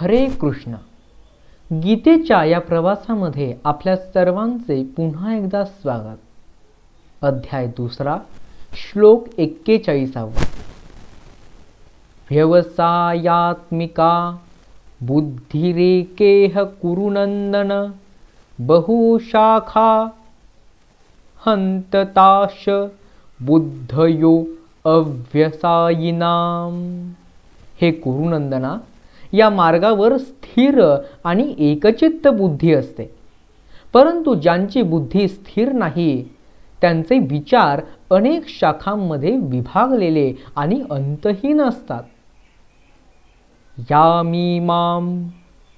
हरे कृष्ण. गीतेच्या या प्रवासामध्ये आपल्या सर्वांचे पुन्हा एकदा स्वागत. अध्याय दुसरा श्लोक एक्केचाळीसावा. व्यवसायात्मिका बुद्धिरेकेह कुरुनंदन बहुशाखा हंतताश बुद्धयो अव्यसायिनाम. हे कुरुनंदना या मार्गावर स्थिर आणि एकचित्त बुद्धी असते. परंतु ज्यांची बुद्धी स्थिर नाही त्यांचे विचार अनेक शाखांमध्ये विभागलेले आणि अंतहीन असतात. यामीमां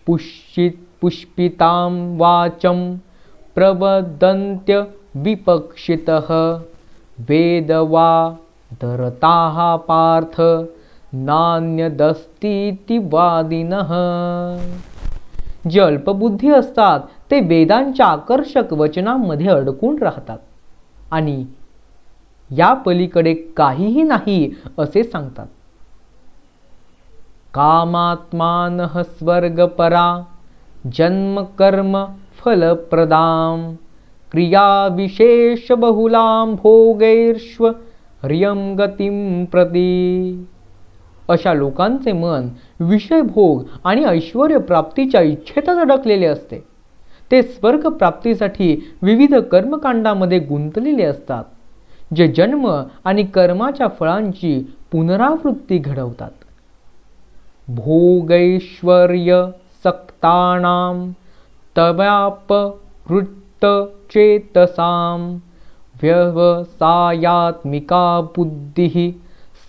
पुष्पित पुष्पितां वाचं प्रवदंत्य विपक्षितः वेद वा पार्थ नान्यदस्तीती वादिनः। जे अल्पबुद्धी असतात ते वेदांच्या आकर्षक वचनांमध्ये अडकून राहतात आणि या पलीकडे काहीही नाही असे सांगतात. कामात्मानः स्वर्गपरा जन्मकर्म फलप्रदां क्रियाविशेषबहुलां भोगैर्ष्व ह्रियं गतिं प्रती। अशा लोकांचे मन विषयभोग आणि ऐश्वर प्राप्तीच्या इच्छेतच अडकलेले असते. ते स्वर्ग प्राप्तीसाठी विविध कर्मकांडामध्ये गुंतलेले असतात जे जन्म आणि कर्माच्या फळांची पुनरावृत्ती घडवतात. भोगैश्वर्य सक्तानाम तवाप वृत्त चेतसाम व्यवसायात्मिका बुद्धी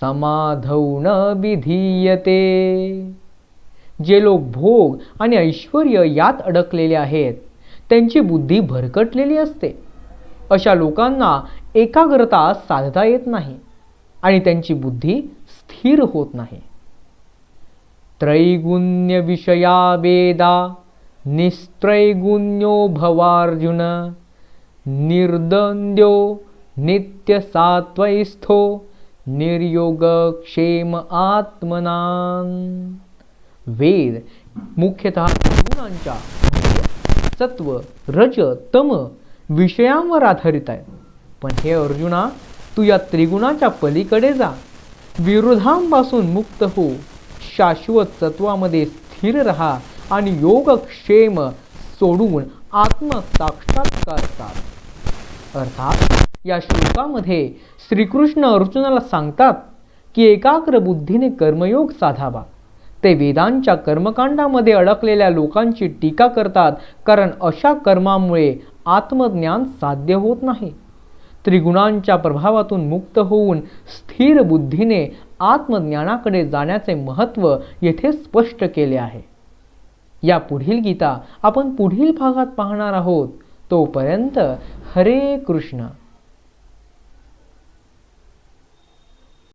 समाधौ न विधीयते. जे लोक भोग आणि ऐश्वर यात अडकलेले आहेत त्यांची बुद्धी भरकटलेली असते. अशा लोकांना एकाग्रता साधता येत नाही आणि त्यांची बुद्धी स्थिर होत नाही. त्रैगुण्य विषया वेदा निस्त्रैगुण्यो भवार्जुन निर्दंद्यो नित्यसात्वैस्थो निर्योगक्षेम आत्मनान। वेद मुख्यतः गुणांच्या सत्व रज तम विषयांवर आधारित आहे. पण हे अर्जुना तू या त्रिगुणाच्या पलीकडे जा. विरोधांपासून मुक्त हो. शाश्वत सत्वामध्ये स्थिर राहा आणि योगक्षेम सोडून आत्मसाक्षात्कार कर अर्थात या श्लोकामध्ये श्रीकृष्ण अर्जुनाला सांगतात की एकाग्र बुद्धीने कर्मयोग साधावा. ते वेदांच्या कर्मकांडामध्ये अडकलेल्या लोकांची टीका करतात कारण अशा कर्मामुळे आत्मज्ञान साध्य होत नाही. त्रिगुणांच्या प्रभावातून मुक्त होऊन स्थिर बुद्धीने आत्मज्ञानाकडे जाण्याचे महत्त्व येथे स्पष्ट केले आहे. या पुढील गीता आपण पुढील भागात पाहणार आहोत. तोपर्यंत हरे कृष्ण.